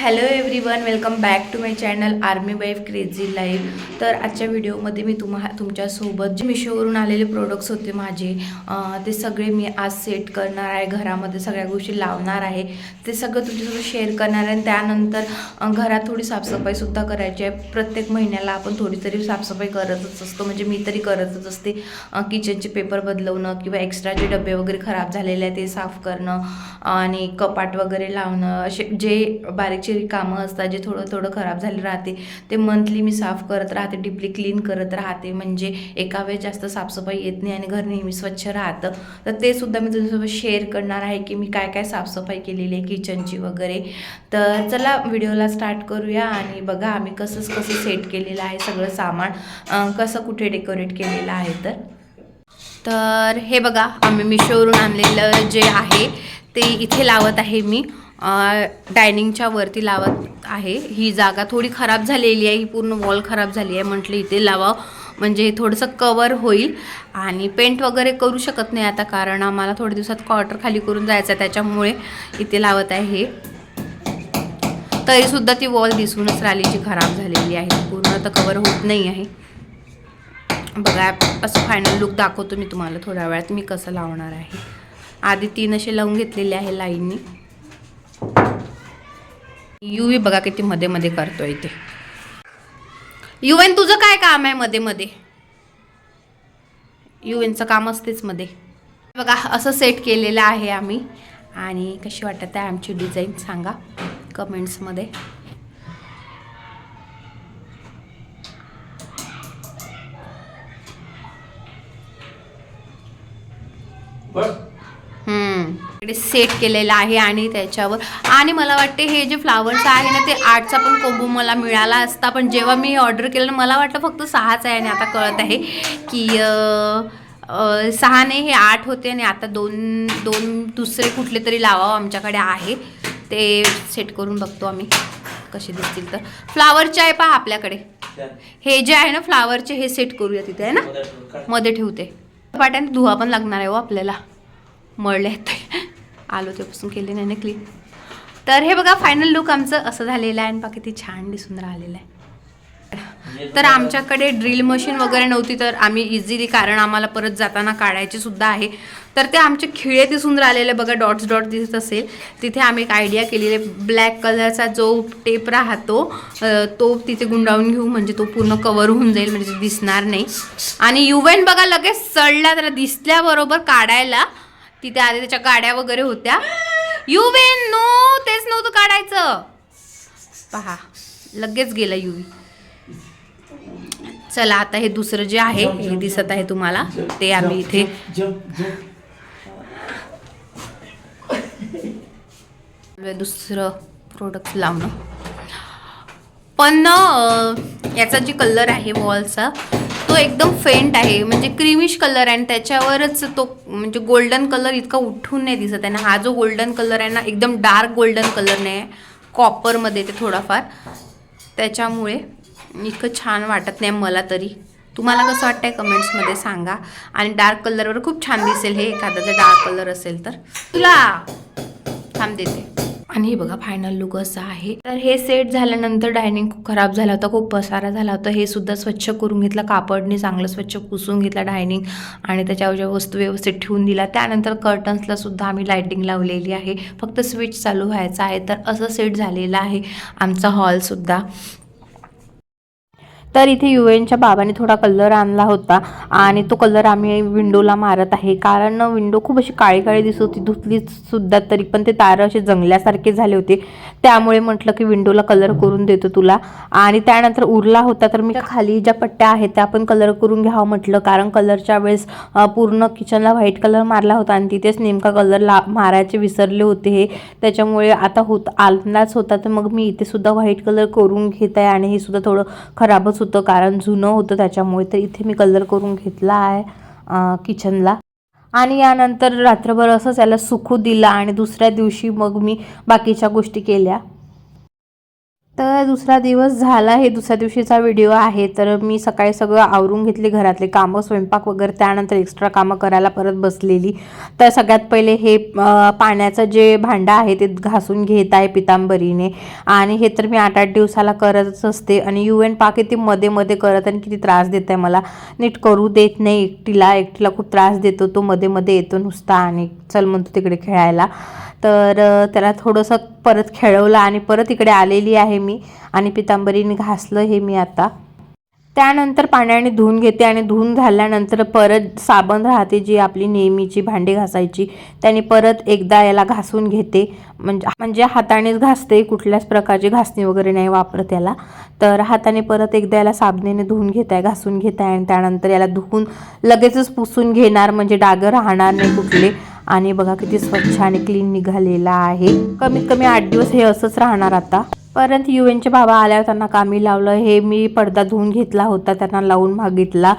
Hello everyone welcome back to my channel army wife crazy life तर आजच्या व्हिडिओमध्ये मी तुम्हा तुमच्यासोबत जे मिशोवरून आलेले प्रोडक्ट्स होते माझे ते सगळे मी आज सेट करणार आहे. घरामध्ये सगळ्या गोष्टी लावणार आहे. ते सगळं तुमच्यासोबत शेअर करणार आहे. आणि त्यानंतर घरात थोडी साफसफाईसुद्धा करायची आहे. प्रत्येक महिन्याला आपण थोडी तरी साफसफाई करतच असतो. म्हणजे मी तरी करतच असते. किचनचे पेपर बदलवणं किंवा एक्स्ट्राचे डबे वगैरे खराब झालेले आहे ते साफ करणं आणि कपाट वगैरे लावणं. असे जे बारीकचे चिरी कामं असतात जे थोडं थोडं खराब झाले राहते. ते मंथली मी साफ करत राहते डीपली क्लीन करत राहते. म्हणजे एका वेळेस जास्त साफसफाई येत नाही आणि घर नेहमी स्वच्छ राहतं. तर ते सुद्धा मी तुझ्यासोबत शेअर करणार आहे की मी काय काय साफसफाई केलेली आहे किचनची वगैरे. तर चला व्हिडिओला स्टार्ट करूया आणि बघा आम्ही कसंच कसं सेट केलेलं आहे सगळं सामान. कसं कुठे डेकोरेट केलेलं आहे तर. तर हे बघा आम्ही मिशोवरून आणलेलं जे आहे ते इथे लावत आहे मी. डायनिंगच्या वरती लावत आहे. ही जागा थोडी खराब झालेली आहे. ही पूर्ण वॉल खराब झाली आहे. म्हटलं इथे लावा म्हणजे हे थोडंसं कवर होईल. आणि पेंट वगैरे करू शकत नाही आता कारण आम्हाला थोड्या दिवसात क्वार्टर खाली करून जायचं आहे. त्याच्यामुळे इथे लावत आहे हे. तरीसुद्धा ती वॉल दिसूनच राहिली जी खराब झालेली आहे. पूर्ण तर कवर होत नाही आहे. बघा असं फायनल लुक दाखवतो मी तुम्हाला थोड्या वेळात. मी कसं लावणार आहे. आधी तीन असे लावून घेतलेले आहे लाईननी. यू बघा किती मध्ये मध्ये करतोय इथे युएन तुझं काय काम आहे मध्ये मध्ये? युएनचं काम असतेच मध्ये. बघा असं सेट केलेलं आहे आम्ही. आणि कशी वाटत आहे आमची डिझाईन सांगा कमेंट्समध्ये हम्म. इकडे सेट केलेला आहे आणि त्याच्यावर. आणि मला वाटते हे जे फ्लावर्स आहे ना ते आठचा पण कोंबो मला मिळाला असता. पण जेव्हा मी ऑर्डर केलं मला वाटलं फक्त सहाच आहे आणि आता कळत आहे की अं, अं, सहा नाही हे आठ होते आणि आता दोन दोन दुसरे कुठले तरी लावावं आमच्याकडे आहे. ते सेट करून बघतो आम्ही कसे दिसतील तर. फ्लावरचे आहे पहा आपल्याकडे. हे जे आहे ना फ्लावरचे हे सेट करूया तिथे आहे ना? मध्ये ठेवते. पाट्याने धुवा पण लागणार आहे हो आपल्याला. मळले आहेत आलो तेपासून केले नाही ना क्लीन तर हे बघा फायनल लुक आमचं असं झालेलं आहे आणि बाकी ते छान दिसून राहिलेलं आहे. तर आमच्याकडे ड्रिल मशीन वगैरे नव्हती तर आम्ही इझिली कारण आम्हाला परत जाताना काढायची सुद्धा आहे. तर ते आमचे खिळे दिसून राहिलेले बघा डॉट्स डॉट दिसत असेल. तिथे आम्ही एक आयडिया केलेली ब्लॅक कलरचा जो टेप राहतो तो तिथे गुंडाळून घेऊ म्हणजे तो पूर्ण कवर होऊन जाईल म्हणजे दिसणार नाही. आणि युवेन बघा लगेच चढला त्याला दिसल्याबरोबर काढायला तिथे आधी त्याच्या गाड्या वगैरे होत्या. युवेन नो तेच नव्हतं काढायचं. पहा लगेच गेला युवी चला आता हे दुसरं जे आहे हे दिसत आहे तुम्हाला. ते आम्ही इथे दुसरं प्रोडक्ट लावणं. पण याचा जे कलर आहे वॉलचा तो एकदम फेंट आहे म्हणजे क्रीमिश कलर आहे आणि त्याच्यावरच तो म्हणजे गोल्डन कलर इतका उठून नाही दिसत आहे. ना हा जो गोल्डन कलर आहे ना एकदम डार्क गोल्डन कलर नाही आहे. कॉपरमध्ये ते थोडाफार. त्याच्यामुळे इतकं छान वाटत नाही मला तरी. तुम्हाला कसं वाटतं आहे कमेंट्समध्ये सांगा. आणि डार्क कलरवर खूप छान दिसेल हे एखादा जर डार्क कलर असेल तर. तुला थांब देते. आणि हे बघा फायनल लुक असं आहे. तर हे सेट झाल्यानंतर डायनिंग खूप खराब झाला होता खूप पसारा झाला होता. हे सुद्धा स्वच्छ करून घेतलं कापडने चांगलं स्वच्छ पुसून घेतलं डायनिंग आणि त्याच्यावर ज्या वस्तू व्यवस्थित ठेवून दिला त्यानंतर कर्टन्सला सुद्धा आम्ही लायटिंग लावलेली आहे. फक्त स्विच चालू व्हायचं आहे. तर असं सेट झालेलं आहे आमचा हॉलसुद्धा तर इथे युएनच्या बाबाने थोडा कलर आणला होता आणि तो कलर आम्ही विंडोला मारत आहे. कारण विंडो खूप अशी काळी काळी दिसत होती. धुतली सुद्धा तरी पण ते तारं असे जंगल्यासारखे झाले होते. त्यामुळे म्हटलं की विंडोला कलर करून देतो तुला. आणि त्यानंतर उरला होता तर मी खाली ज्या पट्ट्या आहेत त्या पण कलर करून घ्यावं म्हटलं. कारण कलरच्या वेळेस पूर्ण किचनला व्हाईट कलर मारला होता आणि तिथेच नेमका कलर ला मारायचे विसरले होते हे. त्याच्यामुळे आता होत आलाच होता तर मग मी इथे सुद्धा व्हाईट कलर करून घेत आहे आणि हे सुद्धा थोडं खराबच होतं. कारण जुनं होतं त्याच्यामुळे. तर इथे मी कलर करून घेतला आहे किचनला आणि यानंतर रात्रभर असंच याला सुकू दिलं आणि दुसऱ्या दिवशी मग मी बाकीच्या गोष्टी केल्या. तर दुसरा दिवस झाला हे दुसऱ्या दिवशीचा व्हिडिओ आहे. तर मी सकाळी सगळं आवरून घेतले. घरातले कामं स्वयंपाक वगैरे त्यानंतर एक्स्ट्रा कामं करायला परत बसलेली. तर सगळ्यात पहिले हे पाण्याचं जे भांडं आहे ते घासून घेत आहे पितांबरीने. आणि हे तर मी आठ आठ दिवसाला करतच असते. आणि यू एन पाक ते मध्ये मध्ये करत आणि किती त्रास देत आहे मला. नीट करू देत नाही. एकटीला एकटीला खूप त्रास देतो. तो मध्ये मध्ये येतो नुसता आणि चल म्हणतो तिकडे खेळायला. तर त्याला थोडंसं परत खेळवलं आणि परत इकडे आलेली आहे मी आणि पितांबरीने घासलं हे मी आता. त्यानंतर पाण्याने धुवून घेते आणि धुवून झाल्यानंतर परत साबण राहते जी आपली नेहमीची भांडी घासायची त्याने परत एकदा याला घासून घेते. म्हणजे म्हणजे हातानेच घासते कुठल्याच प्रकारची घासणी वगैरे नाही वापरत याला. तर हाताने परत एकदा याला साबणेने धुवून घेत आहे घासून घेत आहे आणि त्यानंतर याला धुवून लगेचच पुसून घेणार म्हणजे डागं राहणार नाही कुठले. आणि बघा किती स्वच्छ आणि क्लीन निघालेला आहे. कमीत कमी आठ दिवस हे असंच राहणार आता. परत युएनचे बाबा आल्यावर त्यांना कामी लावलं. हे मी पडदा धुवून घेतला होता त्यांना लावून मागितला.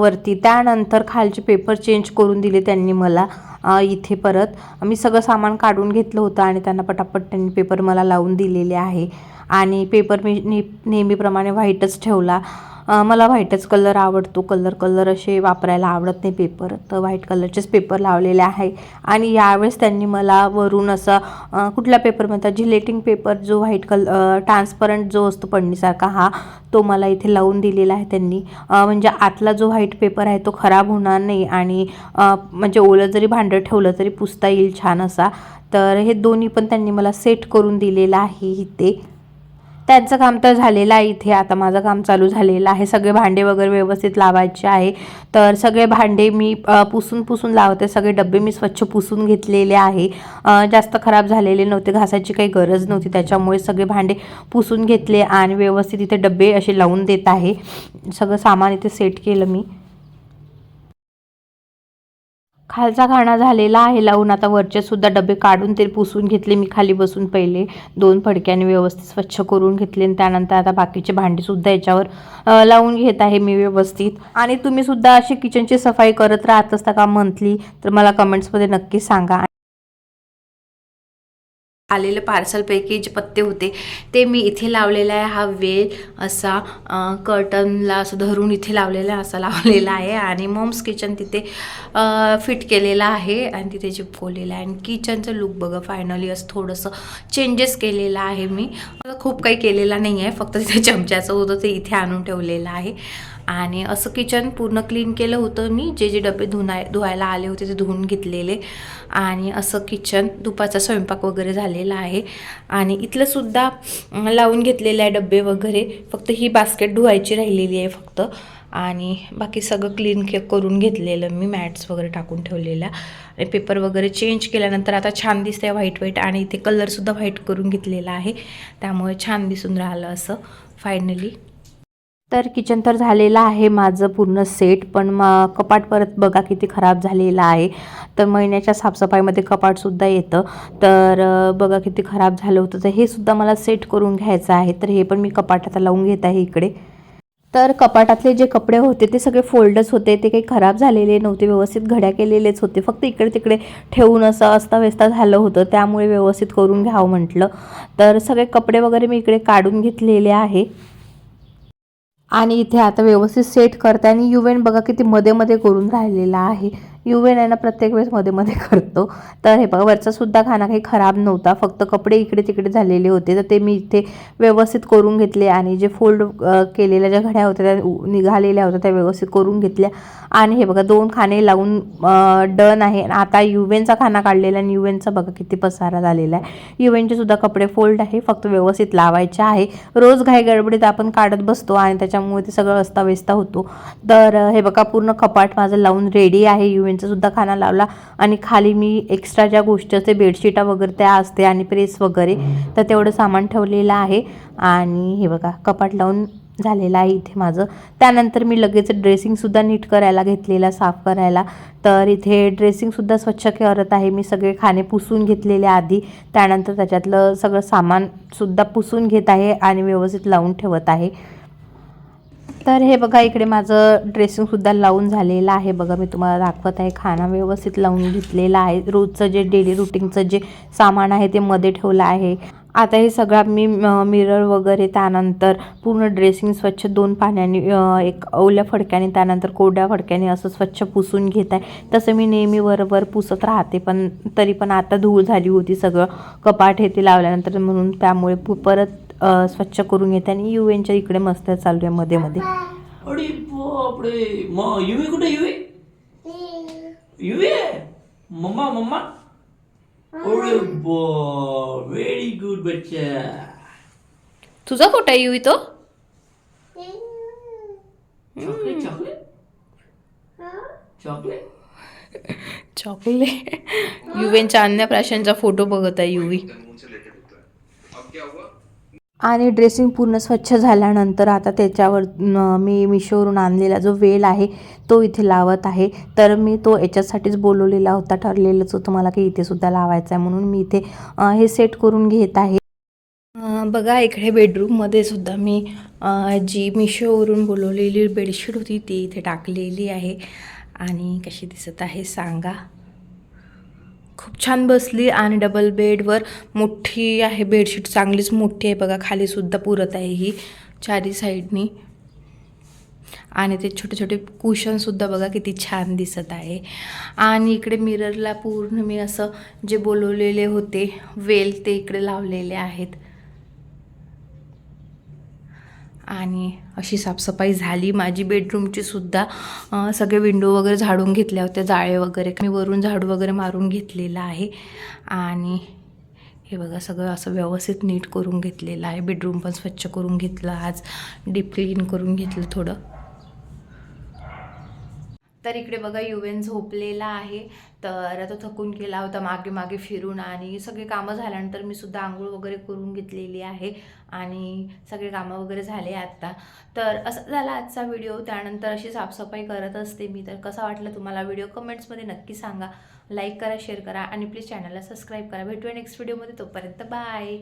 वरती. त्यानंतर खालचे पेपर चेंज करून दिले त्यांनी मला. इथे परत. मी सगळं सामान काढून घेतलं होतं आणि त्यांना पटापट त्यांनी पेपर मला लावून दिलेले आहे. आणि पेपर मी ने नेहमीप्रमाणे व्हाईटच ठेवला. मला व्हाईटच कलर आवडतो. कलर कलर असे वापरायला आवडत नाही पेपर तर व्हाईट कलरचेच पेपर लावलेले आहे. आणि यावेळेस त्यांनी मला वरून असं कुठला पेपर म्हणतात जिलेटिंग पेपर जो व्हाईट कल ट्रान्सपरंट जो असतो पडणीसारखा हा तो मला इथे लावून दिलेला आहे त्यांनी. म्हणजे आतला जो व्हाईट पेपर आहे तो खराब होणार नाही आणि म्हणजे ओलं जरी भांडं ठेवलं तरी पुसता येईल छान असा. तर हे दोन्ही पण त्यांनी मला सेट करून दिलेलं आहे इथे. त्यांचं काम तर झालेलं आहे इथे. आता माझं काम चालू झालेलं आहे. सगळे भांडे वगैरे व्यवस्थित लावायचे आहे. तर सगळे भांडे मी पुसून पुसून लावते. सगळे डबे मी स्वच्छ पुसून घेतलेले आहे. जास्त खराब झालेले नव्हते. घासायची काही गरज नव्हती. त्याच्यामुळे सगळे भांडे पुसून घेतले आणि व्यवस्थित इथे डबे असे लावून देत आहे. सगळं सामान इथे सेट केलं मी. खालचा घाणा झालेला आहे. लावून आता वरचे सुद्धा डबे काढून ते पुसून घेतले. मी खाली बसून पहिले दोन फडक्याने व्यवस्थित स्वच्छ करून घेतले आणि त्यानंतर आता बाकीचे भांडीसुद्धा याच्यावर लावून घेत आहे मी व्यवस्थित. आणि तुम्ही सुद्धा अशी किचनची सफाई करत राहत असता का मंथली? तर मला कमेंट्समध्ये नक्की सांगा. आलेले पार्सलपैकी जे पत्ते होते ते मी इथे लावलेला आहे. हा वेल असा कर्टनला असं धरून इथे लावलेला असा लावलेला आहे. आणि मॉम्स किचन तिथे फिट केलेला आहे. आणि तिथे चिपकवलेलं आहे आणि किचनचं लुक बघा फायनली असं थोडंसं चेंजेस केलेलं आहे मी. मला खूप काही केलेला नाही आहे फक्त तिथे चमच्याचं होतं ते इथे आणून ठेवलेलं आहे. आणि असं किचन पूर्ण क्लीन केलं होतं मी. जे जे डबे धुनाय धुवायला आले होते ते धुवून घेतलेले. आणि असं किचन दुपारचा स्वयंपाक वगैरे झालेला आहे. आणि इथलंसुद्धा लावून घेतलेले आहे डबे वगैरे. फक्त ही बास्केट धुवायची राहिलेली आहे फक्त. आणि बाकी सगळं क्लीन के करून घेतलेलं मी मॅट्स वगैरे टाकून ठेवलेल्या. आणि पेपर वगैरे चेंज केल्यानंतर आता छान दिसतंय व्हाईट व्हाईट आणि इथे कलरसुद्धा व्हाईट करून घेतलेला आहे. त्यामुळे छान दिसून राहिलं असं. फायनली तर किचन तर झालेलं आहे माझं पूर्ण सेट पण मग कपाट परत बघा किती खराब झालेलं आहे. तर महिन्याच्या साफसफाईमध्ये कपाटसुद्धा येतं. तर बघा किती खराब झालं होतं. तर हे सुद्धा मला सेट करून घ्यायचं आहे. तर हे पण मी कपाटात लावून घेत आहे इकडे. तर कपाटातले जे कपडे होते ते सगळे फोल्डच होते. ते काही खराब झालेले नव्हते. व्यवस्थित घड्या केलेलेच होते. फक्त इकडे तिकडे ठेवून असं अस्ताव्यस्ता झालं होतं. त्यामुळे व्यवस्थित करून घ्यावं म्हटलं. तर सगळे कपडे वगैरे मी इकडे काढून घेतलेले आहे. आणि इथे आता व्यवस्थित सेट करते आणि युवेन बघा किती मध्ये मध्ये करून राहिलेला आहे. युवेन आहे ना प्रत्येक वेळेस मध्ये मध्ये करतो. तर हे बघा वरचा सुद्धा खाना काही खराब नव्हता. फक्त कपडे इकडे तिकडे झालेले होते. तर ते मी इथे व्यवस्थित करून घेतले आणि जे फोल्ड केलेल्या ज्या घड्या होत्या त्या निघालेल्या होत्या त्या व्यवस्थित करून घेतल्या. आणि हे बघा दोन खाने लावून डन आहे. आता युवेनचा खाना काढलेला आणि युवेनचा बघा किती पसारा झालेला आहे. युवेनचे सुद्धा कपडे फोल्ड आहे फक्त व्यवस्थित लावायचे आहे. रोज घाई गडबडीत आपण काढत बसतो आणि त्याच्यामुळे ते सगळं अस्ताव्यस्त होतो. तर हे बघा पूर्ण कपाट माझं लावून रेडी आहे. युवेनचा सुद्धा खाना लावला आणि खाली मी एक्स्ट्रा ज्या गोष्टी असते बेडशीटा वगैरे त्या असते आणि प्रेस वगैरे तर तेवढं सामान ठेवलेलं आहे. आणि हे बघा कपाट लावून झालेलं आहे इथे माझं. त्यानंतर मी लगेच ड्रेसिंगसुद्धा नीट करायला घेतलेला साफ करायला. तर इथे ड्रेसिंगसुद्धा स्वच्छ करत आहे. मी सगळे खाणे पुसून घेतलेले आधी. त्यानंतर त्याच्यातलं सगळं सामानसुद्धा पुसून घेत आहे आणि व्यवस्थित लावून ठेवत आहे. तर हे बघा इकडे माझं ड्रेसिंगसुद्धा लावून झालेलं आहे. बघा मी तुम्हाला दाखवत आहे. खाना व्यवस्थित लावून घेतलेला आहे. रोजचं जे डेली रुटीनचं जे सामान आहे ते मध्ये ठेवलं आहे. आता हे सगळं मी मिरर वगैरे त्यानंतर पूर्ण ड्रेसिंग स्वच्छ दोन पाण्याने एक ओल्या फडक्याने त्यानंतर कोरड्या फडक्याने असं स्वच्छ पुसून घेत आहे. तसं मी नेहमी वरवर पुसत राहते पण तरी पण आता धूळ झाली होती सगळं. कपाट हे ते लावल्यानंतर म्हणून त्यामुळे पु- परत स्वच्छ करून घेते आणि यू एनच्या इकडे मस्त चालू आहे मध्ये मध्ये. कुठे मम्मा मम्मा? व्हेरी गुड बच्चा. तुझा आहे युवी तो चॉकलेट चॉकलेट चॉकलेट चॉकलेट युवेनच्या अन्नप्राशांचा फोटो बघत आहे युवी. आणि ड्रेसिंग पूर्ण स्वच्छ झाल्यानंतर आता त्याच्यावर न- मी मिशोवरून आणलेला जो वेल आहे तो इथे लावत आहे. तर मी तो याच्यासाठीच बोलवलेला होता ठरलेलंच होतं मला की इथे सुद्धा लावायचा आहे म्हणून मी इथे हे सेट करून घेत आहे. बघा इकडे बेडरूममध्ये सुद्धा मी जी मिशोवरून बोलवलेली बेडशीट होती ती इथे टाकलेली आहे. आणि कशी दिसत आहे सांगा. खूप छान बसली आणि डबल बेडवर मोठी आहे बेडशीट चांगलीच मोठी आहे बघा. खालीसुद्धा पुरत आहे ही चारी साईडनी आणि ते छोटे छोटे कुशनसुद्धा बघा किती छान दिसत आहे. आणि इकडे मिररला पूर्ण मी असं जे बोलवलेले होते वेल ते इकडे लावलेले आहेत. आणि अशी साफसफाई झाली. माझी बेडरूमची सुद्धा सगळे विंडो वगैरे झाडून घेतल्या होत्या जाळे वगैरे. मी वरून झाडू वगैरे मारून घेतलेला आहे. आणि हे बघा सगळं असं व्यवस्थित नीट करून घेतलेलं आहे. बेडरूम पण स्वच्छ करून घेतलं आज. डीप क्लीन करून घेतलं थोडं. तर इकडे बघा युवेन झोपलेला आहे. तर तो थकून गेला होता मागे मागे फिरून आणि सगळे कामं झाल्यानंतर मी सुद्धा आंघोळ वगैरे करून घेतलेली आहे आणि सगळे कामं वगैरे झाले आत्ता तर असं झाला आजचा व्हिडिओ. त्यानंतर अशी साफसफाई करत असते मी. तर कसा वाटला तुम्हाला व्हिडिओ? कमेंट्समध्ये नक्की सांगा. लाईक करा शेअर करा आणि प्लीज चॅनलला सबस्क्राईब करा. भेटूया नेक्स्ट व्हिडिओमध्ये. तोपर्यंत बाय.